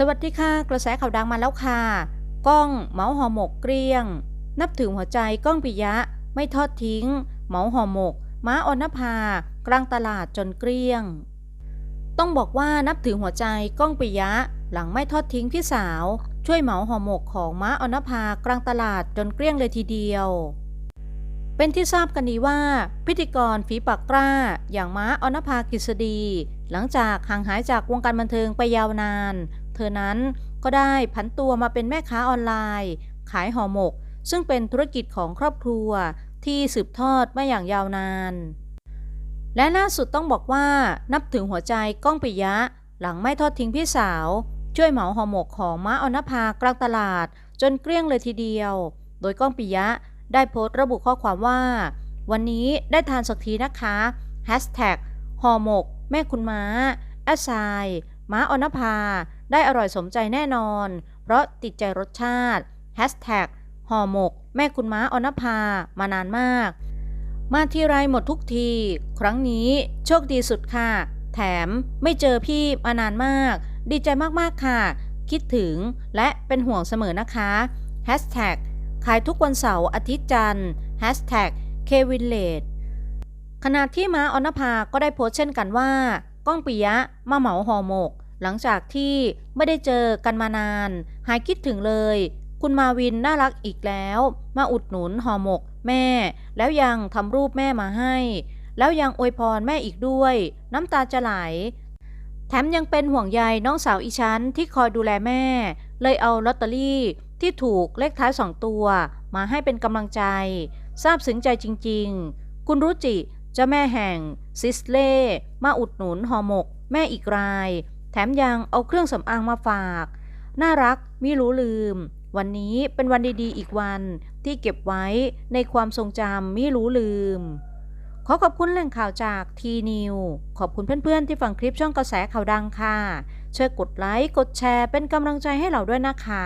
สวัสดีค่ะ กระแสข่าวดังมาแล้วค่ะ ก้องเหมาห่อหมกเกลี้ยง นับถือหัวใจก้องปิยะ ไม่ทอดทิ้ง เหมาห่อหมก ม้าอนภา กลางตลาดจนเกลี้ยง ต้องบอกว่านับถือหัวใจก้องปิยะ หลังไม่ทอดทิ้งพี่สาว ช่วยเหมาห่อหมกของม้าอนภากลางตลาดจนเกลี้ยงเลยทีเดียว เป็นที่ทราบกันดีว่า พิธีกรฝีปากกล้า อย่างม้าออนภากฤษฎีหลังจากห่างหายจากวงการบันเทิงไปยาวนาน เธอนั้นก็ได้ผันตัวมาเป็นแม่ค้าออนไลน์ ขายห่อหมก ซึ่งเป็นธุรกิจของครอบครัวที่สืบทอดมาอย่างยาวนาน และล่าสุดต้องบอกว่านับถึงหัวใจก้องปิยะ หลังไม่ทอดทิ้งพี่สาว ช่วยเหมาห่อหมกของม้าอนภากลางตลาด จนเกลี้ยงเลยทีเดียว โดยก้องปิยะได้โพสต์ระบุข้อความว่า วันนี้ได้ทานสักทีนะคะแฮชแท็กห่อหมก แม่คุณม้าแอสไซม้าออนภา ได้อร่อยสมใจแน่นอน เพราะติดใจรสชาติแฮชแท็กห่อหมก แม่คุณม้าอนภามานานมาก มาที่ไรหมดทุกที ครั้งนี้โชคดีสุดค่ะ แถมไม่เจอพี่มานานมาก ดีใจมากๆค่ะ คิดถึงและเป็นห่วงเสมอนะคะแฮชแท็กขายทุกวันเสาร์อาทิตย์จันทร์แฮชแท็กเควินเลดขณะที่ม้าออนภาก็ได้โพสต์เช่นกันว่า ก้องปิยะมาเหมาห่อหมก หลังจากที่ไม่ได้เจอกันมานาน หายคิดถึงเลย คุณมาวินน่ารักอีกแล้ว มาอุดหนุนห่อหมกแม่ แล้วยังทำรูปแม่มาให้ แล้วยังอวยพรแม่อีกด้วย น้ำตาจะไหล แถมยังเป็นห่วงใยน้องสาวอีฉันที่คอยดูแลแม่ เลยเอาลอตเตอรี่ที่ถูกเลขท้ายสองตัว มาให้เป็นกำลังใจซาบซึ้งใจจริง ๆ คุณรุจิเจ้าแม่แห่งซิสเล่มาอุดหนุนห่อหมก แม่อีกราย ถมยังเอาเครื่องสำอางมาฝาก น่ารักมิรู้ลืม วันนี้เป็นวันดีๆ อีกวันที่เก็บไว้ในความทรงจำมิรู้ลืม ขอขอบคุณแหล่งข่าวจากทีนิวขอบคุณเพื่อนๆ ที่ฟังคลิปช่องกระแสข่าวดังค่ะ ช่วยกดไลค์ กดแชร์เป็นกำลังใจให้เราด้วยนะคะ